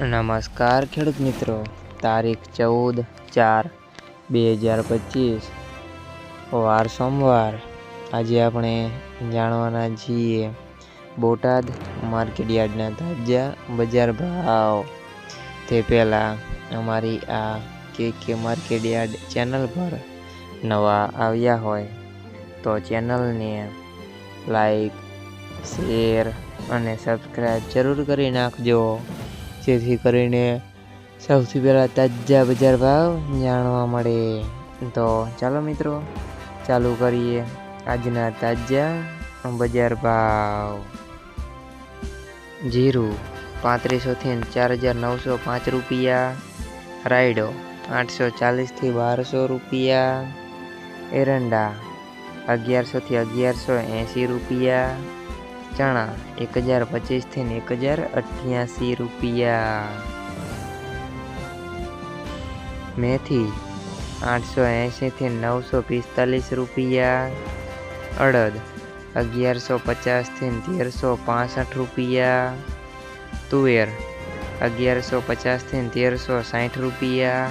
નમસ્કાર ખેડૂત મિત્રો. તારીખ ચૌદ ચાર બે હજાર પચીસ. વાર સોમવાર. આજે આપણે જાણવાના છીએ બોટાદ માર્કેટ યાર્ડના તાજા બજાર ભાવ. તે પહેલાં અમારી આ કે કે માર્કેટ યાર્ડ ચેનલ પર નવા આવ્યા હોય તો ચેનલને લાઈક, શેર અને સબસ્ક્રાઈબ જરૂર કરી નાખજો. જેથી કરીને સૌથી પહેલાં તાજા બજાર ભાવ જાણવા મળે. તો ચાલો મિત્રો, ચાલુ કરીએ આજના તાજા બજાર ભાવ. જીરું પાંત્રીસોથી ચાર હજાર નવસો પાંચ રૂપિયા. રાયડો આઠસો ચાલીસથી બારસો રૂપિયા. એરંડા અગિયારસોથી અગિયારસો એંસી રૂપિયા. ચણા એક હજાર પચીસથી એક હજાર અઠ્યાસી રૂપિયા. મેથી આઠસો એંશીથી નવસો પિસ્તાલીસ રૂપિયા. અડદ અગિયારસો પચાસથી તેરસો પાસઠ રૂપિયા. તુવેર અગિયારસો પચાસથી તેરસો સાઠ રૂપિયા.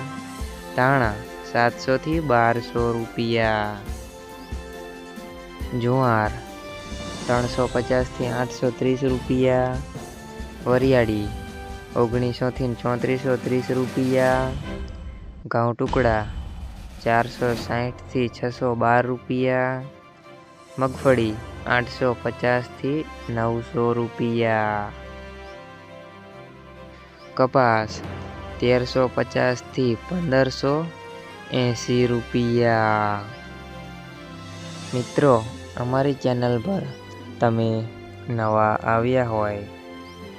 ધાણા સાતસોથી બારસો રૂપિયા. જુવાર ત્રણસો પચાસથી આઠસો ત્રીસ રૂપિયા. વરિયાળી ઓગણીસોથી ચોત્રીસો ત્રીસ રૂપિયા. ઘઉં ટુકડા ચારસો સાઠથી છસો બાર રૂપિયા. મગફળી આઠસો પચાસથી નવસો રૂપિયા. કપાસ તેરસો પચાસથી પંદરસો એંસી રૂપિયા. મિત્રો, અમારી ચેનલ પર તમે નવા આવ્યા હોય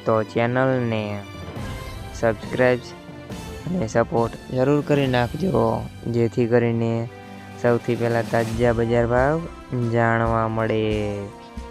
તો ચેનલને સબસ્ક્રાઈબ અને સપોર્ટ જરૂર કરી નાખજો, જેથી કરીને સૌથી પહેલાં તાજા બજાર ભાવ જાણવા મળે.